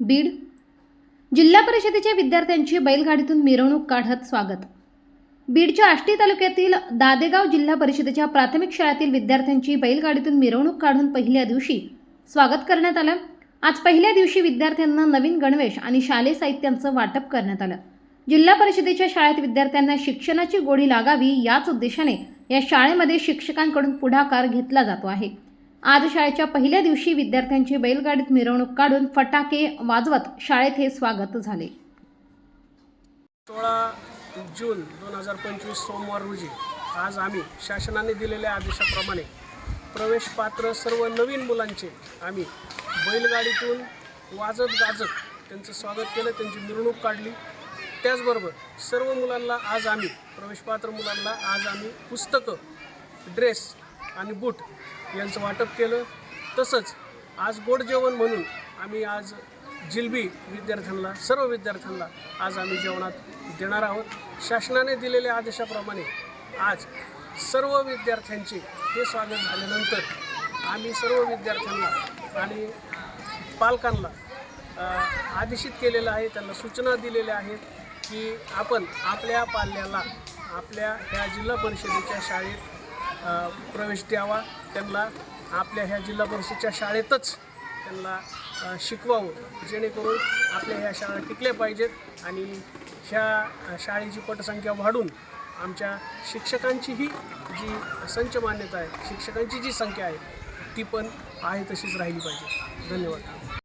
बीड जिल्हा परिषदेच्या विद्यार्थ्यांची बैलगाडीतून मिरवणूक काढत स्वागत. बीडच्या आष्टी तालुक्यातील दादेगाव जिल्हा परिषदेच्या प्राथमिक शाळेतील विद्यार्थ्यांची बैलगाडीतून मिरवणूक काढून पहिल्या दिवशी स्वागत करण्यात आलं. आज पहिल्या दिवशी विद्यार्थ्यांना नवीन गणवेश आणि शालेय साहित्यांचं वाटप करण्यात आलं. जिल्हा परिषदेच्या शाळेत विद्यार्थ्यांना शिक्षणाची गोडी लागावी याच उद्देशाने या शाळेमध्ये शिक्षकांकडून पुढाकार घेतला जातो आहे. आज शाळेच्या पहिल्या दिवशी विद्यार्थ्यांची बैलगाडीत मिरवणूक काढून फटाके वाजवत शाळेत हे स्वागत झाले. सोळा जून दोन हजार पंचवीस सोमवार रोजी आज आम्ही शासनाने दिलेल्या आदेशाप्रमाणे प्रवेश पात्र सर्व नवीन मुलांचे आम्ही बैलगाडीतून वाजत गाजत त्यांचं स्वागत केलं त्यांची मिरवणूक काढली. त्याचबरोबर सर्व मुलांना आज आम्ही प्रवेशपात्र मुलांना आज आम्ही पुस्तकं ड्रेस आणि बूट यांचं वाटप केलं. तसंच आज गोड जेवण म्हणून आम्ही आज जिलबी विद्यार्थ्यांना सर्व विद्यार्थ्यांना आज आम्ही जेवणात देणार आहोत. शासनाने दिलेल्या आदेशाप्रमाणे आज सर्व विद्यार्थ्यांचे हे स्वागत झाल्यानंतर आम्ही सर्व विद्यार्थ्यांना आणि पालकांना आदेशित केलेलं आहे त्यांना सूचना दिलेल्या आहेत की आपण आपल्या पाल्याला आपल्या ह्या जिल्हा परिषदेच्या शाळेत प्रवेश द्यावा. त्यांना आपल्या ह्या जिल्हा परिषदेच्या शाळेतच त्यांना शिकवावं. जेणेकरून आपल्या ह्या शाळा टिकल्या पाहिजेत आणि ह्या शाळेची पटसंख्या वाढून आमच्या शिक्षकांचीही जी संच मान्यता आहे शिक्षकांची जी संख्या आहे ती पण आहे तशीच राहिली पाहिजे. धन्यवाद.